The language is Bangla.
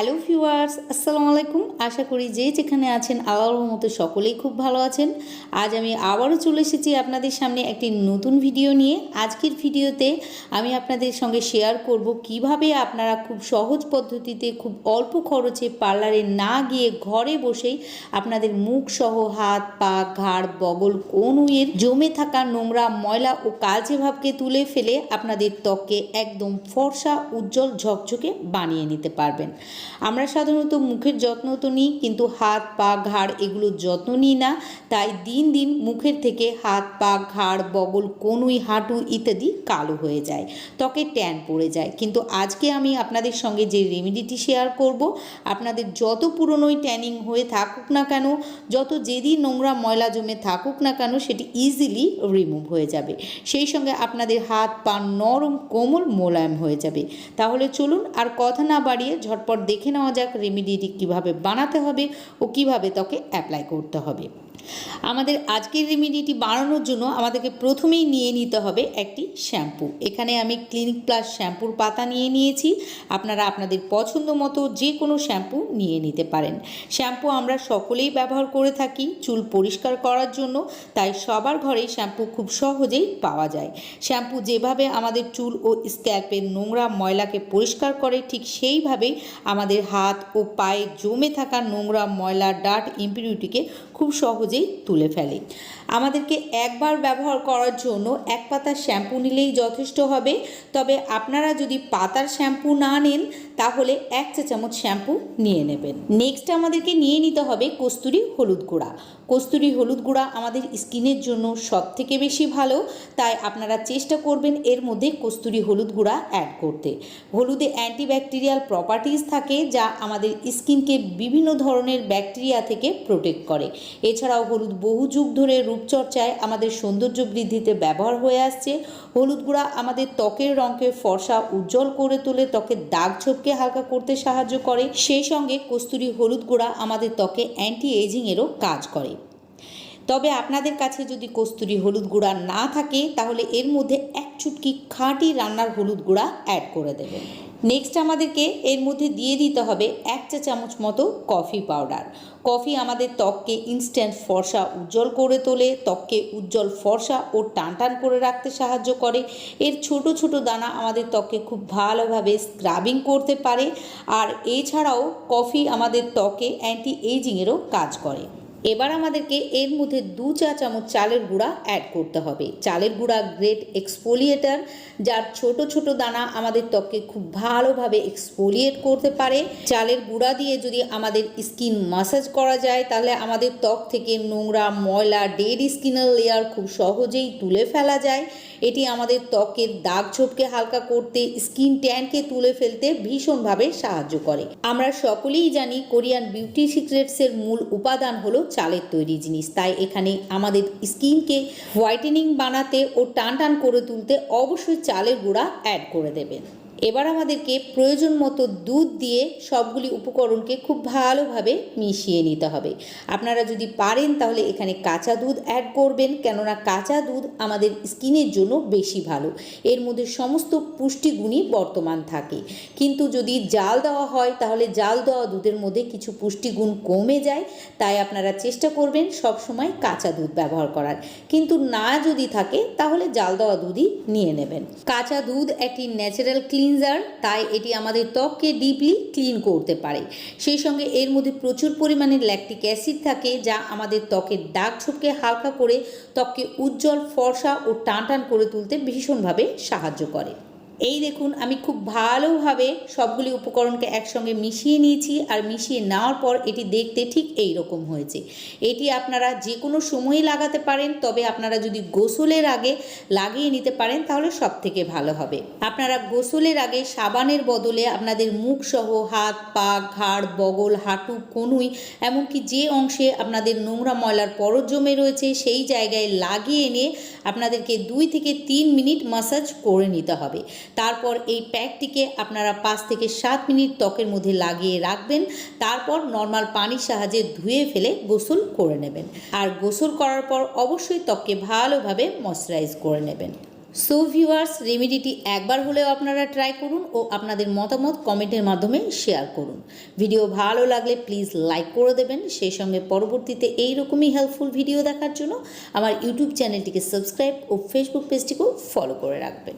হ্যালো ভিউয়ার্স, আসসালামু আলাইকুম। আশা করি যে যেখানে আছেন আল্লাহর মতো সকলেই খুব ভালো আছেন। আজ আমি আবারও চলে এসেছি আপনাদের সামনে একটি নতুন ভিডিও নিয়ে। আজকের ভিডিওতে আমি আপনাদের সঙ্গে শেয়ার করব কীভাবে আপনারা খুব সহজ পদ্ধতিতে খুব অল্প খরচে পার্লারে না গিয়ে ঘরে বসেই আপনাদের মুখ সহ হাত, পা, ঘাড়, বগল কনুইয়ের জমে থাকা নোংরা ময়লা ও কালচে ভাবকে তুলে ফেলে আপনাদের ত্বককে একদম ফর্সা, উজ্জ্বল, ঝকঝকে বানিয়ে নিতে পারবেন। আমরা সাধারণত মুখের যত্ন তো নিই, কিন্তু হাত, পা, ঘাড় এগুলোর যত্ন নিই না। তাই দিন দিন মুখের থেকে হাত, পা, ঘাড়, বগল, কনুই, হাঁটু ইত্যাদি কালো হয়ে যায়, ত্বকে ট্যান পড়ে যায়। কিন্তু আজকে আমি আপনাদের সঙ্গে যে রেমেডিটি শেয়ার করব, আপনাদের যত পুরনোই ট্যানিং হয়ে থাকুক না কেন, যত যেদিন নোংরা ময়লা জমে থাকুক না কেন, সেটি ইজিলি রিমুভ হয়ে যাবে। সেই সঙ্গে আপনাদের হাত, পা নরম কোমল মোলায়েম হয়ে যাবে। তাহলে চলুন আর কথা না বাড়িয়ে ঝটপট দেখে নেওয়া যাক রেমেডিটি কীভাবে বানাতে হবে ও কীভাবে ত্বকে অ্যাপ্লাই করতে হবে। আমাদের আজকের রেমেডিটি বানানোর জন্য আমাদেরকে প্রথমেই নিয়ে নিতে হবে একটি শ্যাম্পু এখানে আমি ক্লিনিক প্লাস শ্যাম্পুর পাতা নিয়ে নিয়েছি। আপনারা আপনাদের পছন্দ মতো যে কোনো শ্যাম্পু নিয়ে নিতে পারেন। শ্যাম্পু আমরা সকলেই ব্যবহার করে থাকি চুল পরিষ্কার করার জন্য, তাই সবার ঘরেই শ্যাম্পু খুব সহজেই পাওয়া যায়। শ্যাম্পু যেভাবে আমাদের চুল ও স্ক্যাল্পের নোংরা ময়লাকে পরিষ্কার করে, ঠিক সেইভাবেই আমাদের হাত ও পায়ে জমে থাকা নোংরা ময়লা ডাট ইম্পিউরিটিকে খুব সহজেই তুলে ফেলে। আমাদেরকে একবার ব্যবহার করার জন্য এক পাতার শ্যাম্পু নিলেই যথেষ্ট হবে। তবে আপনারা যদি পাতার শ্যাম্পু না নেন, তাহলে এক চা চামচ শ্যাম্পু নিয়ে নেবেন। নেক্সট আমাদেরকে নিয়ে নিতে হবে কস্তুরি হলুদ গুঁড়া। কস্তুরি হলুদ গুঁড়া আমাদের স্কিনের জন্য সব থেকে বেশি ভালো, তাই আপনারা চেষ্টা করবেন এর মধ্যে কস্তুরি হলুদ গুঁড়া অ্যাড করতে। হলুদে অ্যান্টিব্যাকটেরিয়াল প্রপার্টিজ থাকে, যা আমাদের স্কিনকে বিভিন্ন ধরনের ব্যাকটেরিয়া থেকে প্রোটেক্ট করে। এছাড়াও হলুদ বহু যুগ ধরে রূপচর্চায় আমাদের সৌন্দর্য বৃদ্ধিতে ব্যবহার হয়ে আসছে। হলুদ গুঁড়া আমাদের ত্বকের রঙকে ফর্সা উজ্জ্বল করে তোলে, ত্বকের দাগ ছোপকে হালকা করতে সাহায্য করে। সেই সঙ্গে কস্তুরি হলুদ গুঁড়া আমাদের ত্বকে অ্যান্টি এজিংয়েরও কাজ করে। তবে আপনাদের কাছে যদি কস্তুরি হলুদ গুঁড়া না থাকে, তাহলে এর মধ্যে এক চুটকি খাঁটি রান্নার হলুদ গুঁড়া অ্যাড করে দেবেন। নেক্সট আমাদেরকে এর মধ্যে দিয়ে দিতে হবে এক চা চামচ মতো কফি পাউডার কফি আমাদের ত্বককে ইনস্ট্যান্ট ফর্সা উজ্জ্বল করে তোলে, ত্বককে উজ্জ্বল ফর্সা ও টান টান করে রাখতে সাহায্য করে। এর ছোট ছোট দানা আমাদের ত্বককে খুব ভালোভাবে স্ক্রাবিং করতে পারে। আর এছাড়াও কফি আমাদের ত্বকে অ্যান্টি এইজিংয়েরও কাজ করে। এবার আমাদেরকে এর মধ্যে দু চা চামচ চালের গুঁড়া অ্যাড করতে হবে। চালের গুঁড়া গ্রেট এক্সফোলিয়েটার যার ছোট ছোট দানা আমাদের ত্বককে খুব ভালোভাবে এক্সফোলিয়েট করতে পারে। চালের গুঁড়া দিয়ে যদি আমাদের স্কিন মাসাজ করা যায়, তাহলে আমাদের ত্বক থেকে নোংরা, ময়লা ডেড স্কিনের লেয়ার খুব সহজেই তুলে ফেলা যায়। এটি আমাদের ত্বকের দাগ ছোপকে হালকা করতে স্কিন ট্যানকে তুলে ফেলতে ভীষণভাবে সাহায্য করে। আমরা সকলেই জানি কোরিয়ান বিউটি সিক্রেটসের মূল উপাদান হলো চালের তৈরি জিনিস। তাই এখানে আমাদের স্কিনকে হোয়াইটেনিং বানাতে ও টান টান করে তুলতে অবশ্যই চালের গুঁড়া অ্যাড করে দেবেন। এবার আমাদেরকে প্রয়োজন মতো দুধ দিয়ে সবগুলি উপকরণকে খুব ভালোভাবে মিশিয়ে নিতে হবে। আপনারা যদি পারেন তাহলে এখানে কাঁচা দুধ অ্যাড করবেন, কেননা কাঁচা দুধ আমাদের স্কিনের জন্য বেশি ভালো। এর মধ্যে সমস্ত পুষ্টিগুণই বর্তমান থাকে। কিন্তু যদি জাল দেওয়া হয়, তাহলে জাল দেওয়া দুধের মধ্যে কিছু পুষ্টিগুণ কমে যায়, তাই আপনারা চেষ্টা করবেন সব সময় কাঁচা দুধ ব্যবহার করার। কিন্তু না যদি থাকে, তাহলে জাল দেওয়া দুধই নিয়ে নেবেন। কাঁচা দুধ একটি ন্যাচারাল ক্লিনজার তাই এটি আমাদের ত্বককে ডিপলি ক্লিন করতে পারে। সেই সঙ্গে এর মধ্যে প্রচুর পরিমাণে ল্যাকটিক অ্যাসিড থাকে, যা আমাদের ত্বকের দাগ ছোপকে হালকা করে, ত্বককে উজ্জ্বল, ফর্সা ও টান টান করে তুলতে ভীষণভাবে সাহায্য করে। এই দেখুন, আমি খুব ভালোভাবে সবগুলি উপকরণকে একসঙ্গে মিশিয়ে নিয়েছি আর মিশিয়ে নেওয়ার পর এটি দেখতে ঠিক এই রকম হয়েছে। এটি আপনারা যে কোনো সময়ে লাগাতে পারেন, তবে আপনারা যদি গোসলের আগে লাগিয়ে নিতে পারেন, তাহলে সব থেকে ভালো হবে। আপনারা গোসলের আগে সাবানের বদলে আপনাদের মুখ সহ হাত, পা, ঘাড়, বগল, হাঁটু, কনুই, এমনকি যে অংশে আপনাদের নোংরা ময়লার পরত জমে রয়েছে, সেই জায়গায় লাগিয়ে এনে আপনাদেরকে দুই থেকে তিন মিনিট মাসাজ করে নিতে হবে। তারপর এই প্যাকটিকে আপনারা পাঁচ থেকে সাত মিনিট ত্বকের মধ্যে লাগিয়ে রাখবেন। তারপর নর্মাল পানির সাহায্যে ধুয়ে ফেলে গোসল করে নেবেন। আর গোসল করার পর অবশ্যই ত্বককে ভালোভাবে ময়শ্চারাইজ করে নেবেন। সো ভিউয়ার্স রেমেডিটি একবার হলেও আপনারা ট্রাই করুন ও আপনাদের মতামত কমেন্টের মাধ্যমে শেয়ার করুন। ভিডিও ভালো লাগলে প্লিজ লাইক করে দেবেন। সেই সঙ্গে পরবর্তীতে এই রকমই হেল্পফুল ভিডিও দেখার জন্য আমার ইউটিউব চ্যানেলটিকে সাবস্ক্রাইব ও ফেসবুক পেজটিকেও ফলো করে রাখবেন।